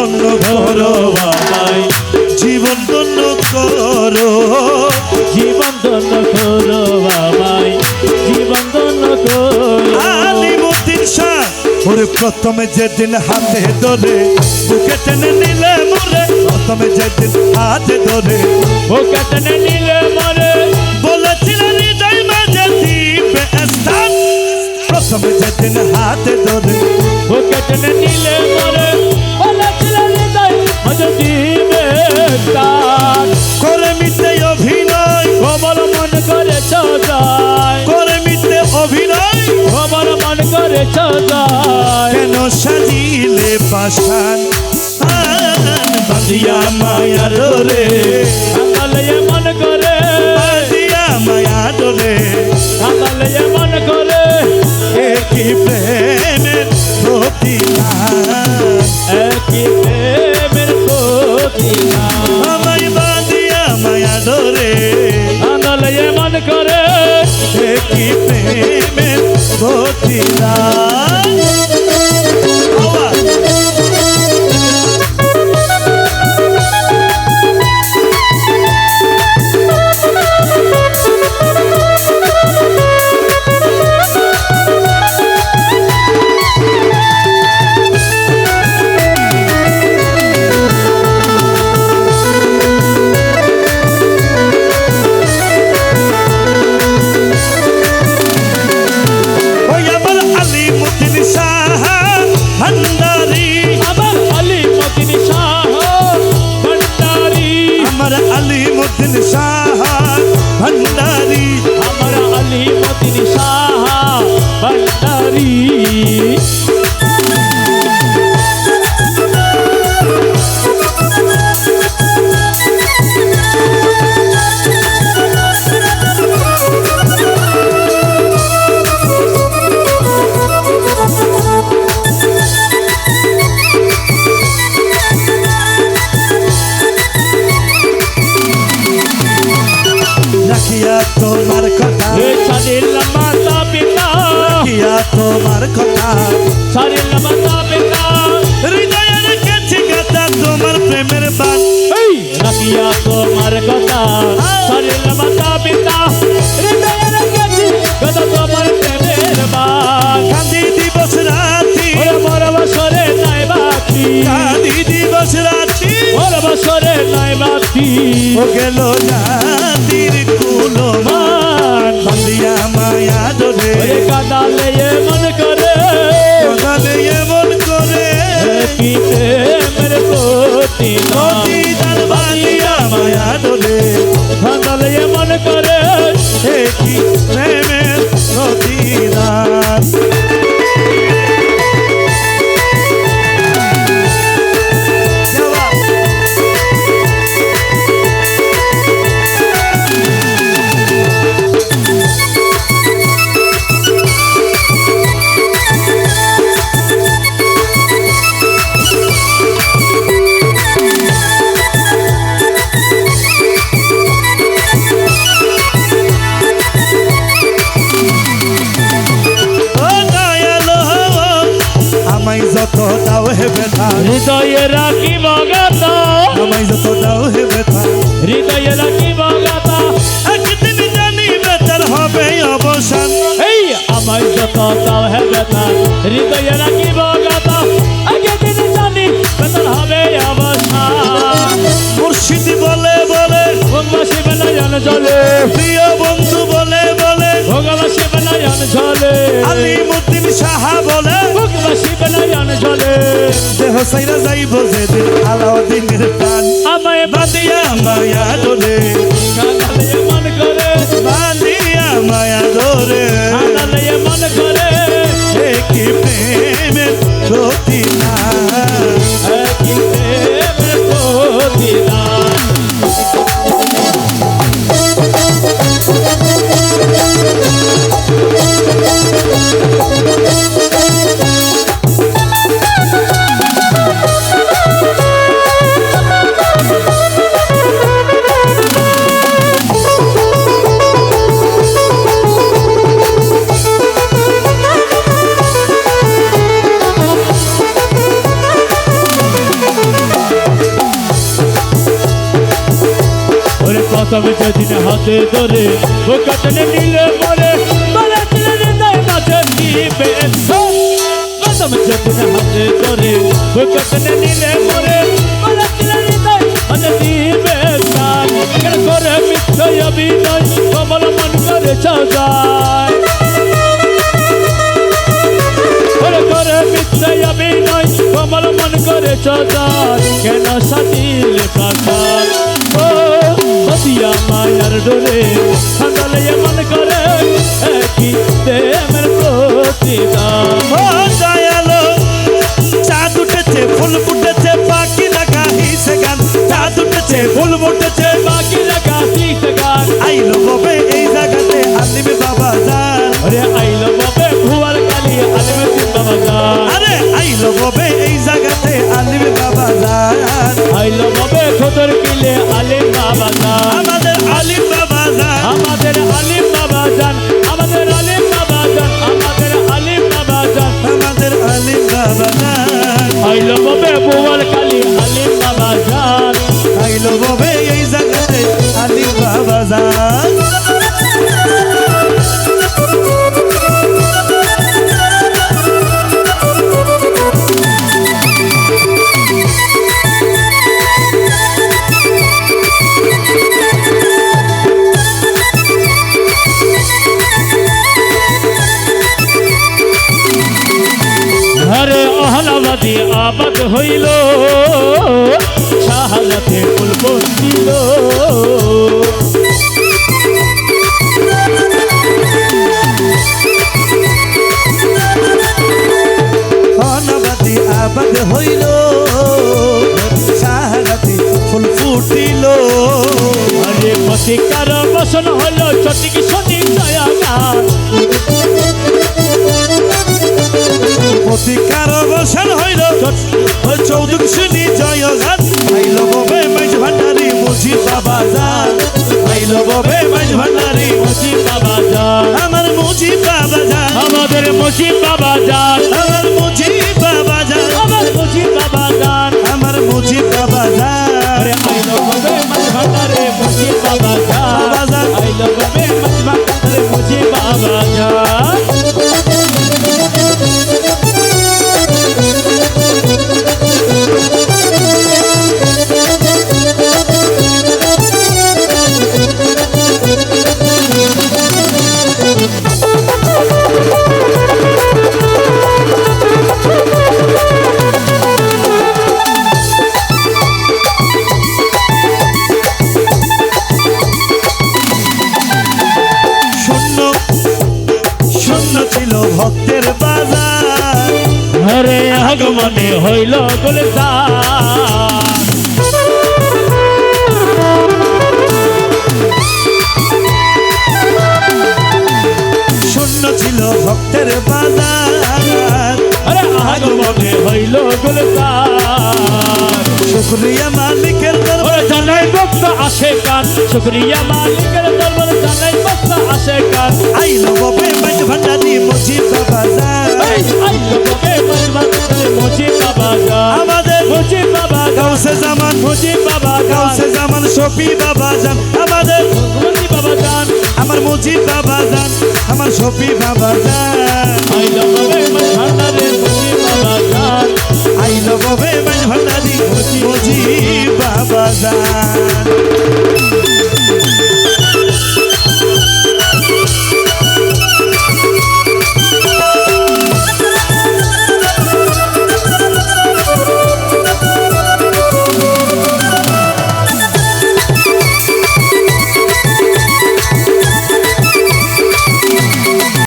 ধন্য করো আমায় জীবন ধন্য করো, জীবন ধন্য করো আমায় জীবন ধন্য করো। ওরে প্রথমে যেদিন হাতে ধরে, বুকে টেনে নিলে মোরে, প্রথমে যেদিন হাতে ধরে ও কাটনে নিলে মরে বলেছিল হৃদয় মাঝে দিবে স্থান। প্রথমে যেদিন হাতে ধরে ও কাটনে নিলে মরে করে মিটে অভিনয়। কবল মন করে অভিনয়। কবল মন করে চজায় কেন সাজিলে পাশান বাঁধিয়া মায়ার রে কাঙ্গালে 祈祷。রাখিয়া তোমার কথা। এ মাতা পিতা রাখিয়া তোমার কথা। সারিল মাতা পিতা হৃদয়ের কাছে গাথা তোমার প্রেমের বান রাখিয়া তোমার কথা। সারিল মাতা পিতা হৃদয়ের কাছে কথা তোমার প্রেমের বান কান্দি দিবস রাতি। মোর বছরে নাই বাকি কান্দি দিবস রাতি। মোর বছরে নাই বাকি ও গেল জাতির যত দাও হে ব্যথা হৃদয়ে রাখি বগাতা আগে দিন জানি বেতন হবে অবসান মুর্শিদ বলে বলে ভোগবাসী বেলায়ন জলে। প্রিয় বন্ধু বলে বলে ভোগবাসী বেলায়ন জলে। আলিমুদ্দিন সাহা বলে ভোগবাসী বেলায়ন জলে। দেহ সাইরা যাইব যেদিন আলাউদ্দিনের প্রাণ আমায় বাদিয়া মায়া ডোরে কাঁদালে মন করে। বাদিয়া মায়া ডোরে প্রথমে যেদিন হাতে ধরে ও কাটনে নিলে পরে বলেছিলেন হৃদয় মাঝে দিবে প্রথমে হাতে ধরে ও কাটনে নিলে পরে গান কেন করে মিথ্যে অভিনয় কমল মন করে সাজায়। করে মিথ্যে অভিনয় কমল মন করে সজার কেন হতিয়া মায়ার ডোরে সকালে মন করে। হরে প্রতিকার বসন হইল সঠিক সঠিক দয়াগান প্রতিকার অবসান হইল চৌদুক শুনি জয় ঘাট আইল ববে মাইজ ভান্ডারি মুজি বাবা যান আইল ববে মাইজ ভান্ডারি মুজিব বাবা জান। আমার মুজি বাবা যান আমাদের মুজিব বাবা জান। আমার মুজি বাবা যান আমার মুজিব বাবা জান। আমার মুজি বাবা আরে শূন্য ছিল ভক্তের বাজার। আগমনে হইল গুলজার শুক্রিয়া মালিকের জানাই ভক্ত আসে কান। শুক্রিয়া মালিকের জানাই ভক্ত আসে কান আইলো ববে মাইজ ভান্ডারি মুজি বাবা আইলো বাবে মাছ ভান্ডারে মুজিব বাবা জান আমাদের মুজিব বাবা জান গাউসে জামান মুজিব বাবা জান গাউসে জামান শফি বাবা যান। আমাদের মুজিব বাবা জান আমার মুজি বাবা যান। আমার শফি বাবা যান। আইলো বাবে মাছ ভান্ডারে মুজিব বাবা জান আইলো ববে মাইজ ভান্ডারি মুজি বাবা যান।